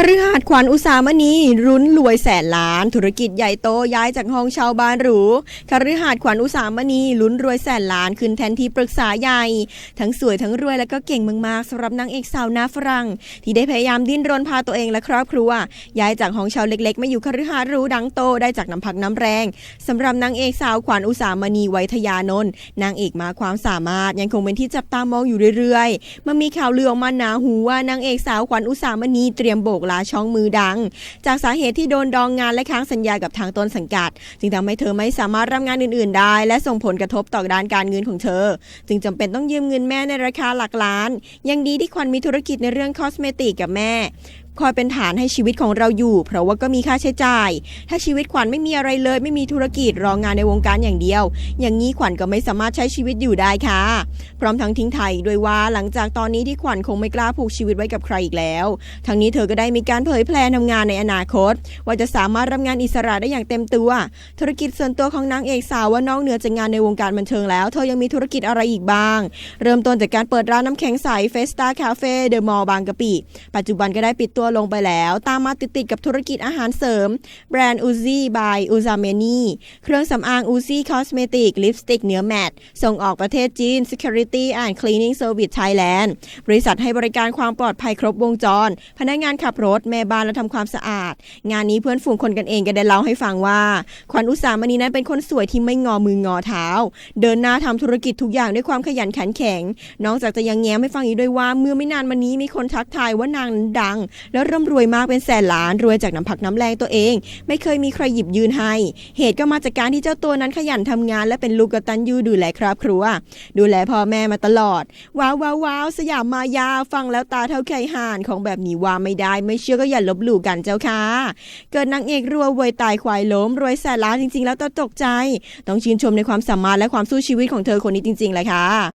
คฤหาสน์ขวัญอุสามณีรุ้นรวยแสนล้าน ธุรกิจใหญ่โตย้ายจากห้องเช่าบ้านหรูคฤหาสน์ขวัญอุสามณีลุ้นรวยแสนล้านขึ้นแทนที่ปรึกษาใหญ่ ทั้งสวยทั้งรวยและก็เก่งมากๆสำหรับนางเอกสาวหน้าฝรั่ง ที่ได้พยายามดิ้นรนพาตัวเองและครอบครัวย้ายจากห้องเช่าเล็กๆมาอยู่คฤหาสน์หรูดังโตได้จากน้ำพักน้ำแรงสำหรับนางเอกสาวขวัญอุสามณีไวทยานนท์นางเอกมาความสามารถยังคงเป็นที่จับตามองอยู่เรื่อยๆมันมีข่าวลือออกมาหนาหูว่านางเอกสาวขวัญอุสามณีเตรียมโบกลาช่องมือดัง จากสาเหตุที่โดนดองงานและค้างสัญญากับทางต้นสังกัด จึงทำให้เธอไม่สามารถรับงานอื่น ๆ ได้ และส่งผลกระทบต่อด้านการเงินของเธอ จึงจำเป็นต้องยืมเงินแม่ในราคาหลักล้าน ยังดีที่ควันมีธุรกิจในเรื่องคอสเมติกกับแม่ คอยเป็นฐานให้ชีวิตของเราอยู่ เพราะว่าก็มีค่าใช้จ่าย ถ้าชีวิตขวัญไม่มีอะไรเลย ไม่มีธุรกิจรองงานในวงการอย่างเดียว อย่างนี้ขวัญก็ไม่สามารถใช้ชีวิตอยู่ได้ค่ะ พร้อมทั้งทิ้งไทยด้วยว่าหลังจากตอนนี้ที่ขวัญคงไม่กล้าผูกชีวิตไว้กับใครอีกแล้ว ทั้งนี้เธอก็ได้มีการเผยแพร่ทำงานในอนาคต ว่าจะสามารถรับงานอิสระได้อย่างเต็มตัว ธุรกิจส่วนตัวของนางเอกสาวว่านอกเหนือจากงานในวงการบันเทิงแล้ว เธอยังมีธุรกิจอะไรอีกบ้าง เริ่มต้นจากการเปิดร้านน้ำแข็งใสเฟสตาคาเฟ่เดอะมอลล์บางกะปิปัจจุบันก็ได้ปิดตัวลงไปแล้ว ตามมาติดๆกับธุรกิจอาหารเสริม แบรนด์อูซี่บายอูซาเมนีเครื่องสำอางอูซี่คอสเมติกลิปสติกเนื้อแมตส่งออกประเทศจีน Security and Cleaning Service Thailand บริษัทให้บริการความปลอดภัยครบวงจร พนักงานขับรถ แม่บ้านและทำความสะอาด งานนี้เพื่อนฝูงคนกันเองก็ได้เล่าให้ฟังว่า ขวัญอุสามณีนั้นเป็นคนสวยที่ไม่งอมืองอเท้า เดินหน้าทำธุรกิจทุกอย่างด้วยความขยันขันแข็งนอกจากจะยังแง้มให้ฟังอีกด้วยว่าเมื่อไม่นานมานี้มีคนทักทายว่านางดังแลวร่ำรวยมากเป็นแสนล้านรวยจากน้ำพักน้ำแรงตัวเอง ไม่เคยมีใครหยิบยืนให้ เหตุก็มาจากการที่เจ้าตัวนั้นขยันทำงาน และเป็นลูกกตัญญูดูแลครอบครัว ดูแลพ่อแม่มาตลอด ว้าวว้าวว้าวสยามมายาฟังแล้วตาเท่าไข่ห่านของแบบนี้ว่าไม่ได้ ไม่เชื่อก็อย่าลบหลู่กันเจ้าค่ะเกิดนางเอกรัวเวยตายควายล้ม รวยแสนล้านจริง ๆ แล้วต้องตกใจ ต้องชื่นชมในความสามารถและความสู้ชีวิตของเธอคนนี้จริงๆเลยค่ะ